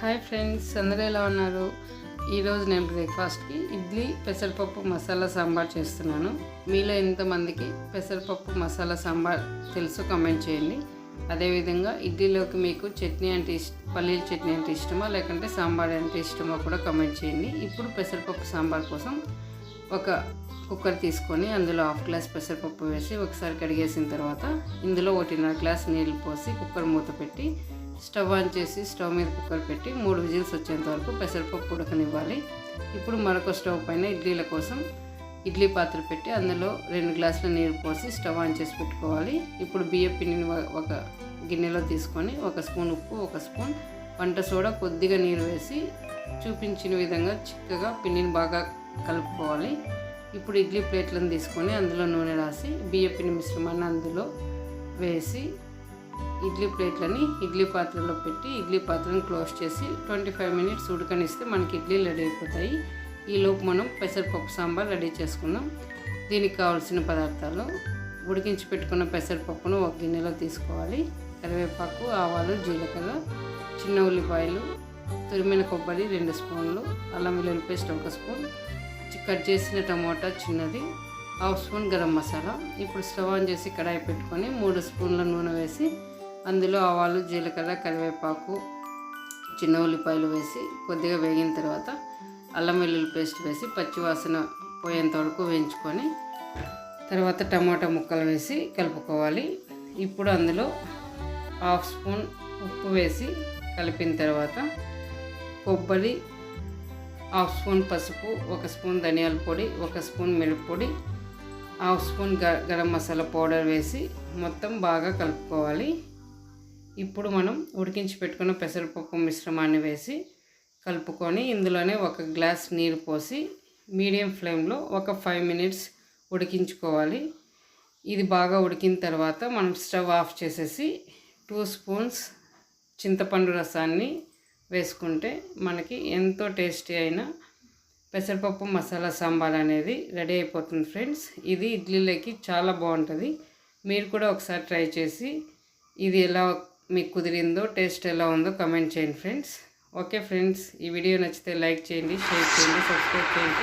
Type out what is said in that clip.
Hi friends అందరూ ఎలా ఉన్నారు? ఈరోజు నేను బ్రేక్ఫాస్ట్కి ఇడ్లీ పెసరపప్పు మసాలా సాంబార్ చేస్తున్నాను. మీలో ఎంతమందికి పెసరపప్పు మసాలా సాంబార్ తెలుసు కమెంట్ చేయండి. అదేవిధంగా ఇడ్లీలోకి మీకు చట్నీ అంటే ఇష్ట పల్లీల చట్నీ అంటే ఇష్టమా లేకుంటే సాంబార్ అంటే ఇష్టమా కూడా కమెంట్ చేయండి. ఇప్పుడు పెసరపప్పు సాంబార్ కోసం ఒక కుక్కర్ తీసుకొని అందులో హాఫ్ గ్లాస్ పెసరపప్పు వేసి ఒకసారి కడిగేసిన తర్వాత ఇందులో ఒకటిన్నర గ్లాస్ నీళ్ళు పోసి కుక్కర్ మూత పెట్టి స్టవ్ ఆన్ చేసి స్టవ్ మీద కుక్కర్ పెట్టి మూడు విజిల్స్ వచ్చేంత వరకు పెసరపప్పు ఉడకనివ్వాలి. ఇప్పుడు మరొక స్టవ్ పైన ఇడ్లీల కోసం ఇడ్లీ పాత్ర పెట్టి అందులో రెండు గ్లాసుల నీరు పోసి స్టవ్ ఆన్ చేసి పెట్టుకోవాలి. ఇప్పుడు బియ్యం పిండిని ఒక- గిన్నెలో తీసుకొని ఒక స్పూన్ ఉప్పు ఒక స్పూన్ వంట సోడా కొద్దిగా నీరు వేసి చూపించిన విధంగా చిక్కగా పిండిని బాగా కలుపుకోవాలి. ఇప్పుడు ఇడ్లీ ప్లేట్లను తీసుకొని అందులో నూనె రాసి బియ్య పిండి మిశ్రమాన్ని అందులో వేసి ఇడ్లీ ప్లేట్లని ఇడ్లీ పాత్రలో పెట్టి ఇడ్లీ పాత్రను క్లోజ్ చేసి ట్వంటీ ఫైవ్ మినిట్స్ ఉడకనిస్తే మనకి ఇడ్లీ రెడీ అయిపోతాయి. ఈలోపు మనం పెసరపప్పు సాంబార్ రెడీ చేసుకుందాం దీనికి కావాల్సిన పదార్థాలు ఉడికించి పెట్టుకున్న పెసరపప్పును ఒక గిన్నెలో తీసుకోవాలి. కరివేపాకు ఆవాలు జీలకర్ర చిన్న ఉల్లిపాయలు తురిమిన కొబ్బరి రెండు స్పూన్లు అల్లం వెల్లుల్లి పేస్ట్ ఒక స్పూన్ కట్ చేసిన టమోటా చిన్నది హాఫ్ స్పూన్ గరం మసాలా. ఇప్పుడు స్టవ్ ఆన్ చేసి కడాయి పెట్టుకొని మూడు స్పూన్ల నూనె వేసి అందులో ఆవాలు జీలకర్ర కరివేపాకు చిన్న ఉల్లిపాయలు వేసి కొద్దిగా వేగిన తర్వాత అల్లం వెల్లుల్లి పేస్ట్ వేసి పచ్చివాసన పోయేంత వరకు వేయించుకొని తర్వాత టమాటా ముక్కలు వేసి కలుపుకోవాలి. ఇప్పుడు అందులో హాఫ్ స్పూన్ ఉప్పు వేసి కలిపిన తర్వాత కొబ్బరి హాఫ్ స్పూన్ పసుపు ఒక స్పూన్ ధనియాల పొడి ఒక స్పూన్ మిరప్పొడి హాఫ్ స్పూన్ గ గరం మసాలా పౌడర్ వేసి మొత్తం బాగా కలుపుకోవాలి. ఇప్పుడు మనం ఉడికించి పెట్టుకున్న పెసరపప్పు మిశ్రమాన్ని వేసి కలుపుకొని ఇందులోనే ఒక గ్లాస్ నీరు పోసి మీడియం ఫ్లేమ్లో ఒక ఫైవ్ మినిట్స్ ఉడికించుకోవాలి. ఇది బాగా ఉడికిన తర్వాత మనం స్టవ్ ఆఫ్ చేసేసి టూ స్పూన్స్ చింతపండు రసాన్ని వేసుకుంటే మనకి ఎంతో టేస్టీ అయిన పెసరపప్పు మసాలా సాంబార్ అనేది రెడీ అయిపోతుంది ఫ్రెండ్స్. ఇది ఇడ్లీలోకి చాలా బాగుంటుంది. మీరు కూడా ఒకసారి ట్రై చేసి ఇది ఎలా మీకు కుదిరిందో టేస్ట్ ఎలా ఉందో కమెంట్ చేయండి ఫ్రెండ్స్ ఓకే ఫ్రెండ్స్ ఈ వీడియో నచ్చితే లైక్ చేయండి షేర్ చేయండి సబ్స్క్రైబ్ చేయండి.